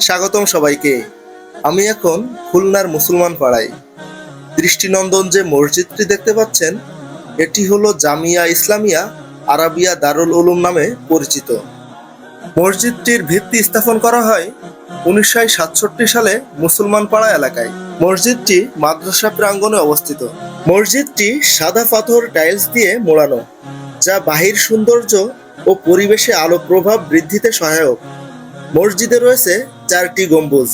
স্বাগতম সবাইকে। আমি এখন খুলনার মুসলমান পাড়ায়। দৃষ্টিনন্দন যে মসজিদটি দেখতে পাচ্ছেন, এটি হলো জামিয়া ইসলামিয়া আরাবিয়া দারুল উলুম নামে পরিচিত। মসজিদটির ভিত্তি স্থাপন করা হয় উনিশশো সাতষট্টি সালে মুসলমান পাড়া এলাকায়। মসজিদটি মাদ্রাসা প্রাঙ্গণে অবস্থিত। মসজিদটি সাদা পাথর টাইলস দিয়ে মোড়ানো, যা বাহির সৌন্দর্য ও পরিবেশে আলো প্রভাব বৃদ্ধিতে সহায়ক। মসজিদে রয়েছে চারটি গম্বুজ।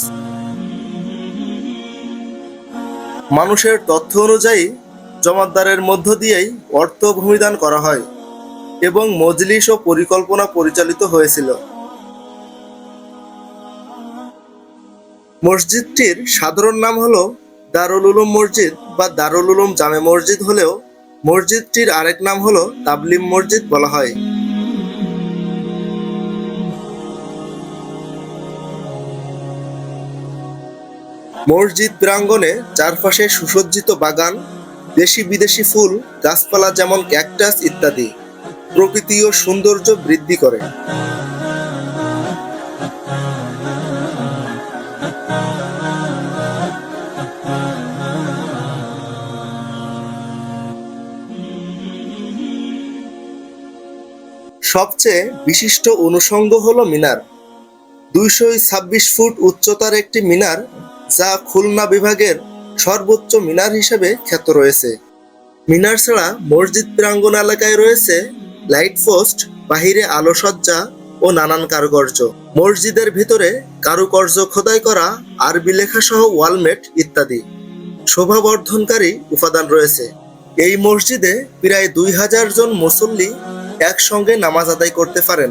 মানুষের তথ্য অনুযায়ী জমাদ্দারের মধ্য দিয়েই অর্থ ভূমিদান করা হয় এবং মজলিস ও পরিকল্পনা পরিচালিত হয়েছিল। মসজিদটির সাধারণ নাম হল দারুল উলুম মসজিদ বা দারুল উলুম জামে মসজিদ হলেও মসজিদটির আরেক নাম হলো তাবলিম মসজিদ বলা হয়। মসজিদ প্রাঙ্গণে চারপাশে সুসজ্জিত বাগান, দেশি বিদেশি ফুল, গাছপালা যেমন ক্যাকটাস ইত্যাদি, প্রকৃতি ও সৌন্দর্য বৃদ্ধি করে। সবচেয়ে বিশিষ্ট অনুষঙ্গ হল মিনার। দুইশো ছাব্বিশ ফুট উচ্চতার একটি মিনার যা খুলনা বিভাগের সর্বোচ্চ মিনার হিসেবে খ্যাত রয়েছে। মিনার ছাড়া মসজিদ প্রাঙ্গণ এলাকায় রয়েছে লাইট পোস্ট, বাহিরে আলোসজ্জা ও নানান কারুকার্য। মসজিদের ভিতরে কারুকার্য খোদাই করা, আরবি লেখা সহ ওয়ালমেট ইত্যাদি শোভাবর্ধনকারী উপাদান রয়েছে। এই মসজিদে প্রায় দুই হাজার জন মুসল্লি একসঙ্গে নামাজ আদায় করতে পারেন।